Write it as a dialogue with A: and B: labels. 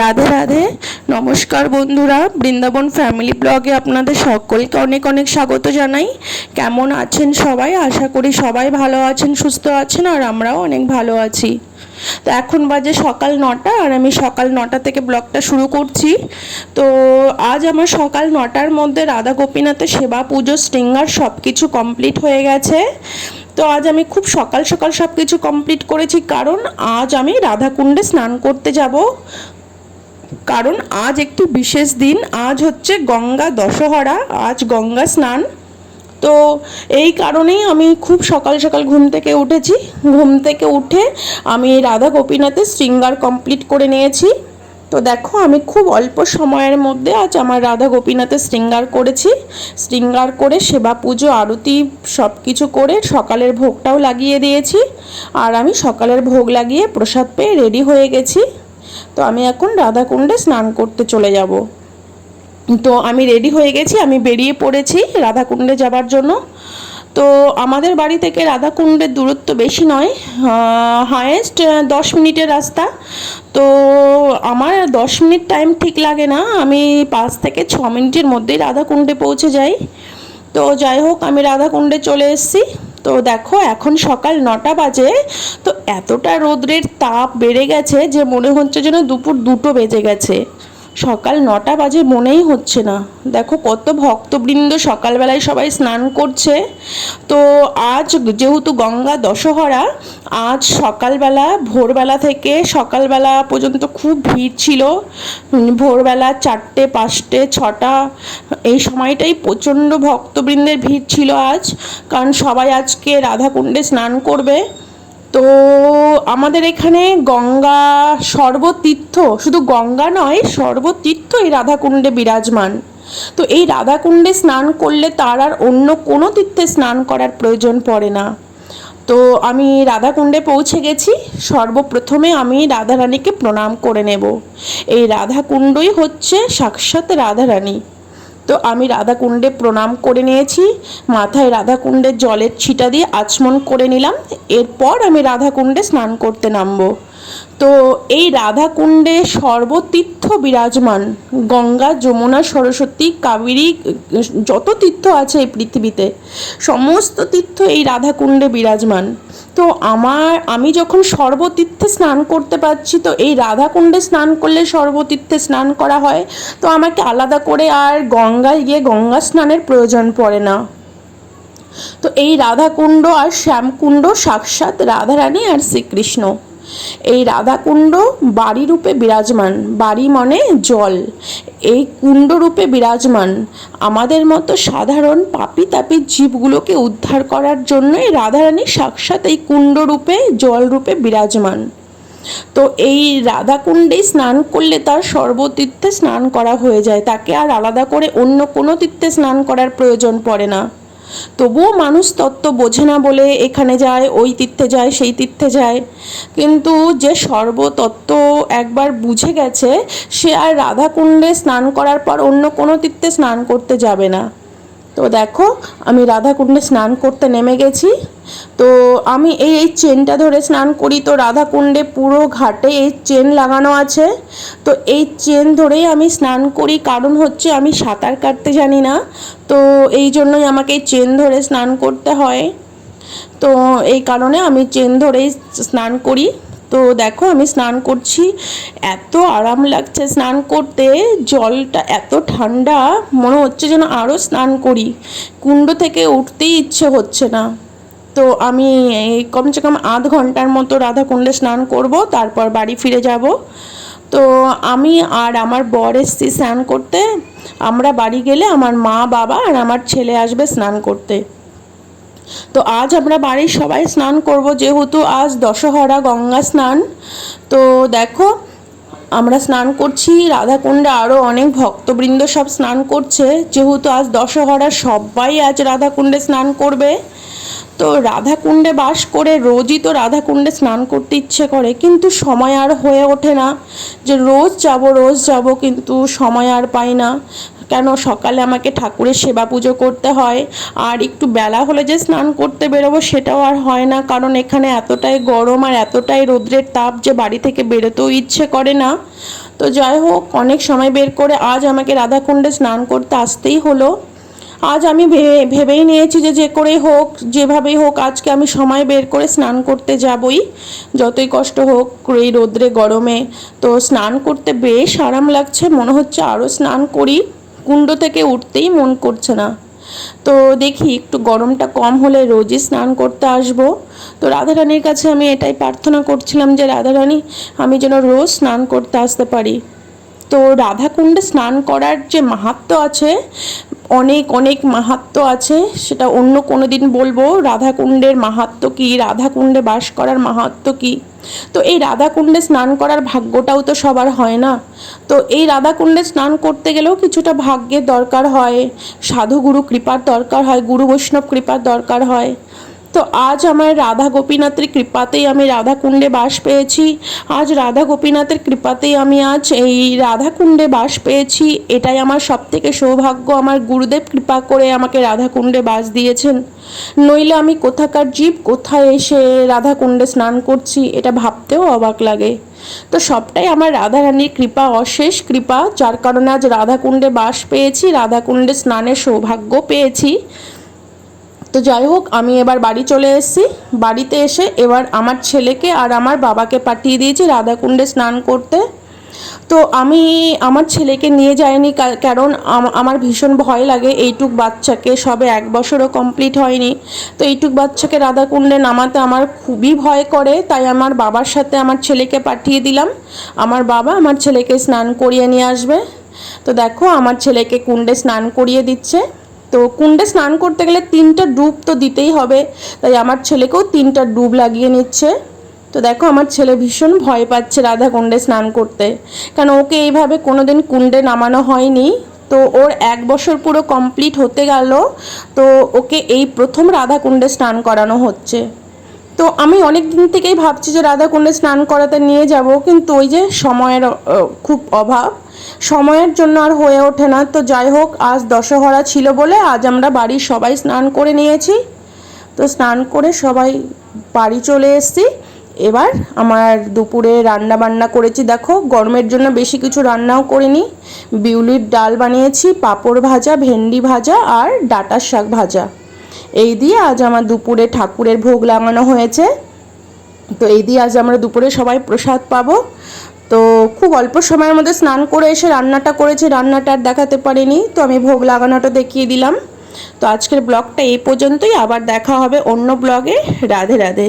A: রাধে রাধে। নমস্কার বন্ধুরা, বৃন্দাবন ফ্যামিলি ব্লগে আপনাদের সকলকে অনেক অনেক স্বাগত জানাই। কেমন আছেন সবাই? আশা করি সবাই ভালো আছেন, সুস্থ আছেন, আর আমরাও অনেক ভালো আছি। তো এখন বাজে সকাল নটা, আর আমি সকাল নটা থেকে ব্লগটা শুরু করছি। তো আজ আমার সকাল নটার মধ্যে রাধা গোপীনাথের সেবা পুজো স্টিঙ্গার সব কিছু কমপ্লিট হয়ে গেছে। তো আজ আমি খুব সকাল সকাল সব কিছু কমপ্লিট করেছি, কারণ আজ আমি রাধাকুণ্ডে স্নান করতে যাব। কারণ আজ একটি বিশেষ দিন, আজ হচ্ছে গঙ্গা দশহরা, আজ গঙ্গা স্নান। তো এই কারণেই আমি খুব সকাল সকাল ঘুম থেকে উঠেছি। ঘুম থেকে উঠে আমি রাধা গোপীনাথের শৃঙ্গার কমপ্লিট করে নিয়েছি। তো দেখো, আমি খুব অল্প সময়ের মধ্যে আজ আমার রাধা গোপীনাথের শৃঙ্গার করেছি। শৃঙ্গার করে সেবা পুজো, আরতি সব কিছু করে সকালের ভোগটাও লাগিয়ে দিয়েছি। আর আমি সকালের ভোগ লাগিয়ে প্রসাদ পেয়ে রেডি হয়ে গেছি। তো আমি এখন রাধাকুণ্ডে স্নান করতে চলে যাব। তো আমি রেডি হয়ে গেছি, আমি বেরিয়ে পড়েছি রাধাকুণ্ডে যাবার জন্য। তো আমাদের বাড়ি থেকে রাধাকুণ্ডের দূরত্ব বেশি নয় হায়েস্ট দশ মিনিটের রাস্তা। তো আমার দশ মিনিট টাইম ঠিক লাগে না, আমি পাঁচ থেকে ছ মিনিটের মধ্যেই রাধাকুণ্ডে পৌঁছে যাই। তো যাই হোক, আমি রাধাকুণ্ডে চলে এসেছি। তো দেখো, এখন সকাল নটা বাজে, তো এতটা রোদ্রের তাপ বেড়ে গেছে যে মনে হচ্ছে যেন দুপুর দুটো বেজে গেছে। সকাল নটা বাজে মনেই হচ্ছে না। দেখো কত ভক্তবৃন্দ সকালবেলায় সবাই স্নান করছে। তো আজ যেহেতু গঙ্গা দশহরা, আজ সকালবেলা, ভোরবেলা থেকে সকালবেলা পর্যন্ত খুব ভিড় ছিল। ভোরবেলা চারটে, পাঁচটে, ছটা, এই সময়টাই প্রচণ্ড ভক্তবৃন্দের ভিড় ছিল আজ। কারণ সবাই আজকে রাধাকুণ্ডে স্নান করবে। তো আমাদের এখানে গঙ্গা সর্বতীর্থ, শুধু গঙ্গা নয়, সর্বতীর্থ এই রাধাকুণ্ডে বিরাজমান। তো এই রাধাকুণ্ডে স্নান করলে তার আর অন্য কোনো তীর্থে স্নান করার প্রয়োজন পড়ে না। তো আমি রাধাকুণ্ডে পৌঁছে গেছি। সর্বপ্রথমে আমি রাধারানীকে প্রণাম করে নেব। এই রাধাকুণ্ডই হচ্ছে সাক্ষাৎ রাধারানী। তো আমি রাধাকুণ্ডে প্রণাম করে নিয়েছি, মাথায় রাধাকুণ্ডের জলের ছিটা দিয়ে আচমন করে নিলাম, এরপর আমি রাধাকুণ্ডে স্নান করতে নামবো। তো এই রাধাকুণ্ডে সর্বতীর্থ বিরাজমান গঙ্গা, যমুনা, সরস্বতী, কাবেরী, যত তীর্থ আছে এই পৃথিবীতে, সমস্ত তীর্থ এই রাধাকুণ্ডে বিরাজমান। তো আমার, আমি যখন সর্বতীর্থে স্নান করতে পারছি, তো এই রাধাকুণ্ডে স্নান করলে সর্বতীর্থে স্নান করা হয়, তো আমাকে আলাদা করে আর গঙ্গায় গিয়ে গঙ্গা স্নানের প্রয়োজন পড়ে না। তো এই রাধাকুণ্ড আর শ্যামকুণ্ড সাক্ষাৎ রাধারানী আর শ্রীকৃষ্ণ। এই রাধাকুণ্ড বাড়ি রূপে বিরাজমান, বাড়ি মানে জল। এই কুণ্ডরূপে বিরাজমান। আমাদের মতো সাধারণ পাপি তাপি জীবগুলোকে উদ্ধার করার জন্যই রাধারানী সাক্ষাৎ এই কুণ্ডরূপে, জলরূপে বিরাজমান। তো এই রাধাকুণ্ডে স্নান করলে তার সর্বতীর্থে স্নান করা হয়ে যায়। তাকে আর আলাদা করে অন্য কোনো তীর্থে স্নান করার প্রয়োজন পড়ে না। তবুও মানুষ তত্ত্ব বোঝে না বলে এখানে যায়, ওই তীর্থে যায়, সেই তীর্থে যায়। কিন্তু যে সর্বতত্ত্ব একবার বুঝে গেছে, সে আর রাধাকুণ্ডে স্নান করার পর অন্য কোনো তীর্থে স্নান করতে যাবে না। তো দেখো, আমি রাধাকুণ্ডে স্নান করতে নেমে গেছি। তো আমি এই এই চেনটা ধরে স্নান করি। তো রাধাকুণ্ডে পুরো ঘাটে এই চেন লাগানো আছে। তো এই চেন ধরেই আমি স্নান করি। কারণ হচ্ছে আমি সাঁতার কাটতে জানি না। তো এই জন্যই আমাকে এই চেন ধরে স্নান করতে হয়। তো এই কারণে আমি চেন ধরেই স্নান করি। তো দেখো আমি স্নান করছি। এত আরাম লাগছে স্নান করতে। জলটা এত ঠান্ডা, মনে হচ্ছে যেন আরও স্নান করি। কুণ্ড থেকে উঠতেই ইচ্ছে হচ্ছে না। তো আমি এই কমসে কম আধ ঘণ্টার মতো রাধাকুণ্ডে স্নান করব, তারপর বাড়ি ফিরে যাব। তো আমি আর আমার বর এসছি স্নান করতে। আমরা বাড়ি গেলে আমার মা, বাবা আর আমার ছেলে আসবে স্নান করতে। তো আজ আমরা বাড়ির সবাই স্নান করব, যেহেতু আজ দশহরা গঙ্গা স্নান। তো দেখো, আমরা স্নান করছি, রাধাকুণ্ডে আরও অনেক ভক্তবৃন্দ সব স্নান করছে। যেহেতু আজ দশহরা সবাই আজ রাধাকুণ্ডে স্নান করবে। তো রাধাকুণ্ডে বাস করে রোজই তো রাধাকুণ্ডে স্নান করতে ইচ্ছে করে, কিন্তু সময় আর হয়ে ওঠে না। যে রোজ যাব রোজ যাব, কিন্তু সময় আর পাই না। কেন সকালে আমাকে ঠাকুরের সেবা পুজো করতে হয়? আর একটু বেলা হলে যে স্নান করতে বেরোবো সেটাও আর হয় না, কারণ এখানে এতটাই গরম আর এতটাই রৌদ্রের তাপ যে বাড়ি থেকে বেরোতেও ইচ্ছে করে না। তো যাই হোক, অনেক সময় বের করে আজ আমাকে রাধাকুণ্ডে স্নান করতে আসতেই হলো। আজ আমি ভেবেই নিয়েছি যে যে করেই হোক, যেভাবেই হোক, আজকে আমি সময় বের করে স্নান করতে যাবই। যতই কষ্ট হোক, এই রোদ্রে গরমে। তো স্নান করতে বেশ আরাম লাগছে, মনে হচ্ছে আরও স্নান করি। কুণ্ড থেকে উঠতেই মন করছে না। তো দেখি একটু গরমটা কম হলে রোজই স্নান করতে আসব। তো রাধারানীর কাছে আমি এটাই প্রার্থনা করছিলাম যে, রাধারানী, আমি যেন রোজ স্নান করতে আসতে পারি। তো রাধাকুণ্ডে স্নান করার যে মাহাত্ম আছে অনেক অনেক মাহাত্ম আছে। সেটা অন্য কোনো দিন বলব। রাধাকুণ্ডের মাহাত্ম কী? রাধাকুণ্ডে বাস করার মাহাত্ম কী? তো এই রাধাকুণ্ডে স্নান করার ভাগ্যটাও তো সবার হয় না। তো এই রাধাকুণ্ডে স্নান করতে গেলেও কিছুটা ভাগ্যের দরকার হয়। সাধুগুরু কৃপার দরকার হয়, গুরু বৈষ্ণব কৃপার দরকার হয়। তো আজ আমার রাধা গোপীনাথের কৃপাতেই আমি রাধাকুণ্ডে বাস পেয়েছি। আজ রাধা গোপীনাথের কৃপাতেই আমি আজ এই রাধাকুণ্ডে বাস পেয়েছি। এটাই আমার সব থেকে সৌভাগ্য। আমার গুরুদেব কৃপা করে আমাকে রাধাকুণ্ডে বাস দিয়েছেন। নইলে আমি কোথাকার জীব, কোথায় এসে রাধাকুণ্ডে স্নান করছি, এটা ভাবতেও অবাক লাগে। তো সবটাই আমার রাধারানীর কৃপা, অশেষ কৃপা, যার কারণে আজ রাধাকুণ্ডে বাস পেয়েছি, রাধাকুণ্ডে স্নানের সৌভাগ্য পেয়েছি। তো যাই হোক, আমি এবার বাড়ি চলে এসেছি। বাড়িতে এসে এবার আমার ছেলেকে আর আমার বাবাকে পাঠিয়ে দিয়েছি রাধাকুণ্ডে স্নান করতে। তো আমি আমার ছেলেকে নিয়ে যাইনি কারণ আমার ভীষণ ভয় লাগে এইটুক বাচ্চাকে। সবে এক বছরও কমপ্লিট হয়নি। তো এইটুক বাচ্চাকে রাধাকুণ্ডে নামাতে আমার খুবই ভয় করে, তাই আমার বাবার সাথে আমার ছেলেকে পাঠিয়ে দিলাম। আমার বাবা আমার ছেলেকে স্নান করিয়ে নিয়ে আসবে। তো দেখো, আমার ছেলেকে কুণ্ডে স্নান করিয়ে দিচ্ছে। তো কুণ্ডে স্নান করতে গেলে তিনটা ডুব তো দিতেই হবে, তাই আমার ছেলেকেও তিনটা ডুব লাগিয়ে নিচ্ছে। তো দেখো আমার ছেলে ভীষণ ভয় পাচ্ছে রাধা কুণ্ডে স্নান করতে। কেন ওকে এইভাবে কোনো দিন কুণ্ডে নামানো হয়নি। তো ওর এক বছর পুরো কমপ্লিট হতে গেল, তো ওকে এই প্রথম রাধা কুণ্ডে স্নান করানো হচ্ছে। তো আমি অনেক দিন থেকেই ভাবছি যে রাধাকুণ্ডে স্নান করাতে নিয়ে যাব, কিন্তু ওই যে সময়ের খুব অভাব, সময়ের জন্য আর হয়ে ওঠে না। তো যাই হোক, আজ দশহরা ছিল বলে আজ আমরা বাড়ির সবাই স্নান করে নিয়েছি। তো স্নান করে সবাই বাড়ি চলে এসেছি। এবার আমার দুপুরে রান্না বান্না করেছি। দেখো, গরমের জন্য বেশি কিছু রান্নাও করিনি। বিউলির ডাল বানিয়েছি, পাঁপড় ভাজা, ভেন্ডি ভাজা আর ডাটার শাক ভাজা। এই দিয়ে আজ আমার দুপুরে ঠাকুরের ভোগ লাগানো হয়েছে। তো এই দিয়ে আজ আমরা দুপুরে সবাই প্রসাদ পাবো। তো খুব অল্প সময়ের মধ্যে স্নান করে এসে রান্নাটা করেছে, রান্নাটা আর দেখাতে পারিনি। তো আমি ভোগ লাগানোটা দেখিয়ে দিলাম। তো আজকের ব্লগটা এই পর্যন্তই, আবার দেখা হবে অন্য ব্লগে। রাধে রাধে।